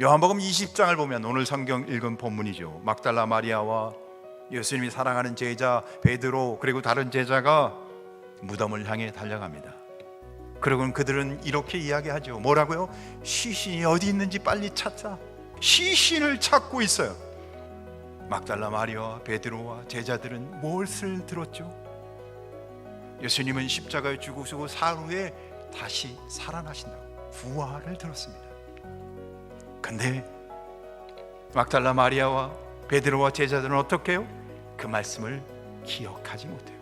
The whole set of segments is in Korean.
요한복음 20장을 보면 오늘 성경 읽은 본문이죠. 막달라 마리아와 예수님이 사랑하는 제자 베드로 그리고 다른 제자가 무덤을 향해 달려갑니다. 그러고는 그들은 이렇게 이야기하죠. 뭐라고요? 시신이 어디 있는지 빨리 찾자. 시신을 찾고 있어요. 막달라 마리아와 베드로와 제자들은 무엇을 들었죠? 예수님은 십자가에 죽으시고 사흘 후에 다시 살아나신다고 부활을 들었습니다. 근데 막달라 마리아와 베드로와 제자들은 어떻게 해요? 그 말씀을 기억하지 못해요.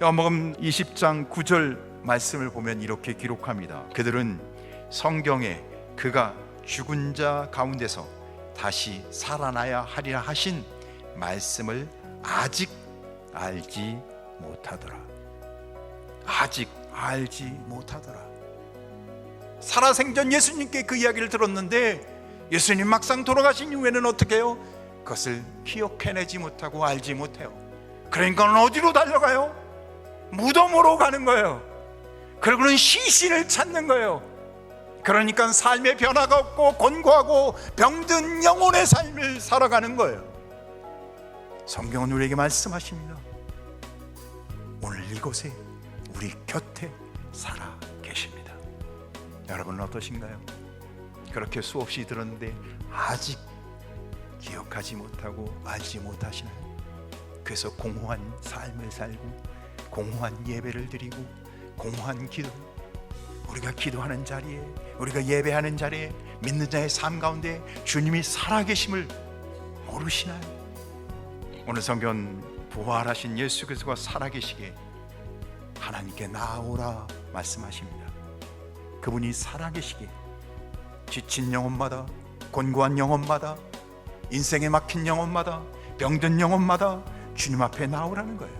요한복음 20장 9절 말씀을 보면 이렇게 기록합니다. 그들은 성경에 그가 죽은 자 가운데서 다시 살아나야 하리라 하신 말씀을 아직 알지 못하더라. 아직 알지 못하더라. 살아생전 예수님께 그 이야기를 들었는데 예수님 막상 돌아가신 이후에는 어떻게 해요? 그것을 기억해내지 못하고 알지 못해요. 그러니까 어디로 달려가요? 무덤으로 가는 거예요. 그리고는 시신을 찾는 거예요. 그러니까 삶의 변화가 없고 곤고하고 병든 영혼의 삶을 살아가는 거예요. 성경은 우리에게 말씀하십니다. 오늘 이곳에 우리 곁에 살아. 여러분은 어떠신가요? 그렇게 수없이 들었는데 아직 기억하지 못하고 알지 못하시나요? 그래서 공허한 삶을 살고 공허한 예배를 드리고 공허한 기도 우리가 기도하는 자리에 우리가 예배하는 자리에 믿는 자의 삶 가운데 주님이 살아계심을 모르시나요? 오늘 성경 부활하신 예수 그리스도가 살아계시게 하나님께 나오라 말씀하십니다. 그분이 살아계시게 지친 영혼마다 곤고한 영혼마다 인생에 막힌 영혼마다 병든 영혼마다 주님 앞에 나오라는 거예요.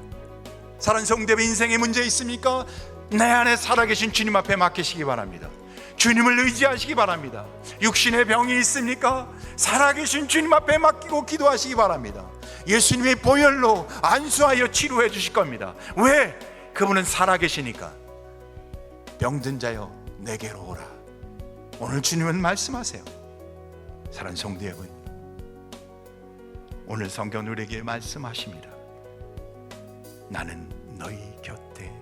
사랑 성대의 인생에 문제 있습니까? 내 안에 살아계신 주님 앞에 맡기시기 바랍니다. 주님을 의지하시기 바랍니다. 육신의 병이 있습니까? 살아계신 주님 앞에 맡기고 기도하시기 바랍니다. 예수님의 보혈로 안수하여 치료해 주실 겁니다. 왜? 그분은 살아계시니까. 병든 자여 내게로 오라. 오늘 주님은 말씀하세요. 사랑 성도 여러분, 오늘 성경 우리에게 말씀하십니다. 나는 너희 곁에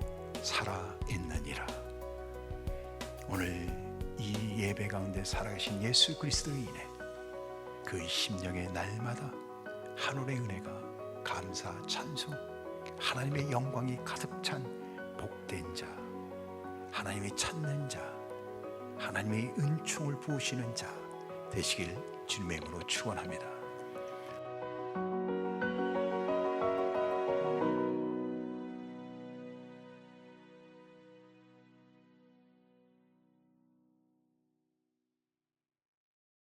살아 있느니라. 오늘 이 예배 가운데 살아계신 예수 그리스도로 인해 그 심령의 날마다 하늘의 은혜가 감사 찬송 하나님의 영광이 가득 찬 복된 자 하나님이 찾는 자 하나님의 은총을 부으시는 자 되시길 주님의 이름으로 축원합니다.